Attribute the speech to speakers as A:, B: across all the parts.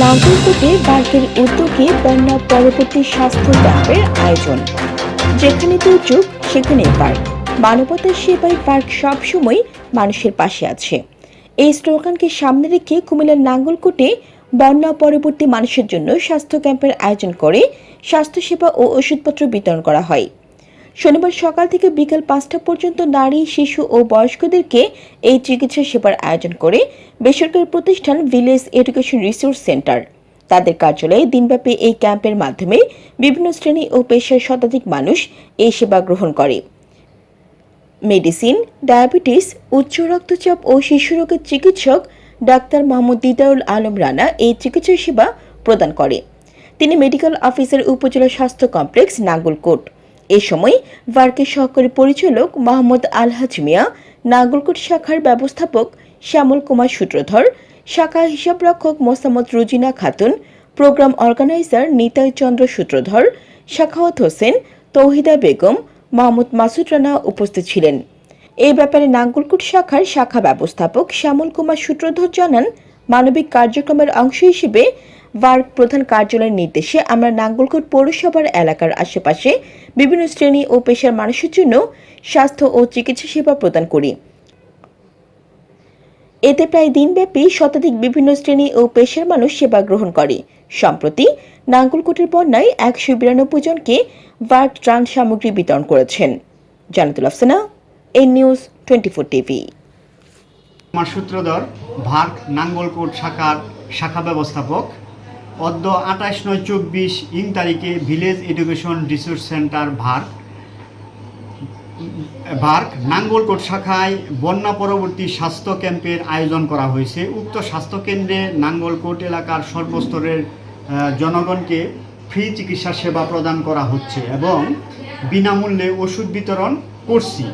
A: নাগরকোটে বার্কের উদ্যোগে বন্যা পরবর্তী স্বাস্থ্য ক্যাম্পের আয়োজন। যেখানে দুর্যোগ সেখানে পার্ক। মানবতার সেবায় পার্ক সবসময় মানুষের পাশে আছে। এই স্লোগানকে সামনে রেখে কুমিল্লার নাঙ্গলকোটে বন্যা পরবর্তী মানুষের জন্য স্বাস্থ্য ক্যাম্পের আয়োজন করে স্বাস্থ্যসেবা ও ওষুধপত্র বিতরণ করা হয়। শনিবার সকাল থেকে বিকাল পাঁচটা পর্যন্ত নারী, শিশু ও বয়স্কদেরকে এই চিকিৎসা সেবার আয়োজন করে বেসরকারি প্রতিষ্ঠান ভিলেজ এডুকেশন রিসোর্স সেন্টার। তাদের কার্যালয়ে দিনব্যাপী এই ক্যাম্পের মাধ্যমে বিভিন্ন শ্রেণি ও পেশার শতাধিক মানুষ এই সেবা গ্রহণ করে। মেডিসিন, ডায়াবেটিস, উচ্চ রক্তচাপ ও শিশু রোগের চিকিৎসক ডাক্তার মোহাম্মদ দিদারুল আলম রানা এই চিকিৎসা সেবা প্রদান করে। তিনি মেডিকেল অফিসার উপজেলা স্বাস্থ্য কমপ্লেক্স নাঙ্গলকোট এ সময় ভার্কের সহকারী পরিচালক মোহাম্মদ আলহাজ মিয়া নাঙ্গলকোট শাখার ব্যবস্থাপক শ্যামল কুমার সূত্রধর, শাখা হিসাবরক্ষক মোসাম্মদ রুজিনা খাতুন, প্রোগ্রাম অর্গানাইজার নিতাই চন্দ্র সূত্রধর, শাখাওয়াত হোসেন, তৌহিদা বেগম, মাহমুদ মাসুদ রানা উপস্থিত ছিলেন। এই ব্যাপারে নাঙ্গলকোট শাখার শাখা ব্যবস্থাপক শ্যামল কুমার সূত্রধর জানান, মানবিক কার্যক্রমের অংশ হিসেবে ভার্ক প্রধান কার্যালয়ের নির্দেশে আমরা নাঙ্গলকোট পৌরসভার এলাকার আশেপাশে বিভিন্ন শ্রেণি ও পেশার মানুষের জন্য স্বাস্থ্য ও চিকিৎসা সেবা প্রদান করি। এতে প্রায় দিনব্যাপী শতাধিক বিভিন্ন শ্রেণি ও পেশার মানুষ সেবা গ্রহণ করে। সম্প্রতি নাঙ্গলকোটের বন্যায় একশো বিরানব্বই জনকে ভার্ক ত্রাণ সামগ্রী বিতরণ করেছেন। Jannatul Afsana N news twenty four TV.
B: আমার সূত্রধর, ভার্ক, নাঙ্গলকোট শাখার শাখা ব্যবস্থাপক। অদ্য আঠাশ নয় চব্বিশ ইং তারিখে village education resource center VARK VARK, Nangalkot শাখায় বন্যা পরবর্তী স্বাস্থ্য ক্যাম্পের আয়োজন করা হয়েছে। উক্ত স্বাস্থ্য কেন্দ্রে নাঙ্গলকোট এলাকার সর্বস্তরের জনগণকে ফ্রি চিকিৎসা সেবা প্রদান করা হচ্ছে এবং বিনামূল্যে ওষুধ বিতরণ করছি।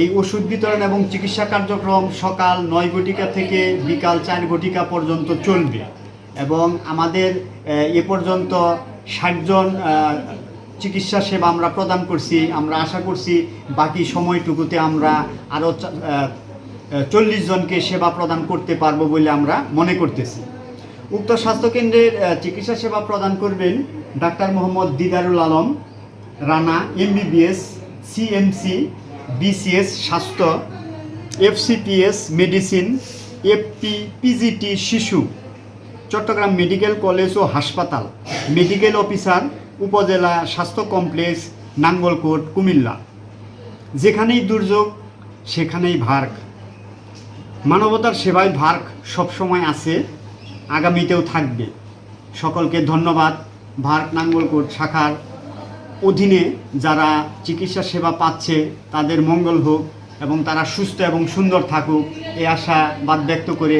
B: এই ওষুধ বিতরণ এবং চিকিৎসা কার্যক্রম সকাল নয় ঘটিকা থেকে বিকাল চার ঘটিকা পর্যন্ত চলবে। এবং আমাদের এ পর্যন্ত ষাটজন চিকিৎসা সেবা আমরা প্রদান করছি। আমরা আশা করছি বাকি সময়টুকুতে আমরা আরও চল্লিশ জনকে সেবা প্রদান করতে পারব বলে আমরা মনে করতেছি। উক্ত স্বাস্থ্যকেন্দ্রের চিকিৎসা সেবা প্রদান করবেন doctor Mohammad Didarul Alam, Rana, MBBS CMC BCS স্বাস্থ্য এফসিপিএস মেডিসিন এফপি পিজিটি শিশু। চট্টগ্রাম মেডিকেল কলেজ ও হাসপাতাল, মেডিকেল অফিসার, উপজেলা স্বাস্থ্য কমপ্লেক্স, নাঙ্গলকোট, কুমিল্লা। যেখানেই দুর্যোগ, সেখানেই ভার্ক মানবতার সেবায় ভার্ক সবসময় আছে, আগামীতেও থাকবে। সকলকে ধন্যবাদ ভার্ক নাঙ্গলকোট শাখার অধীনে যারা চিকিৎসা সেবা পাচ্ছে, তাদের মঙ্গল হোক এবং তারা সুস্থ এবং সুন্দর থাকুক, এই আশাবাদ ব্যক্ত করে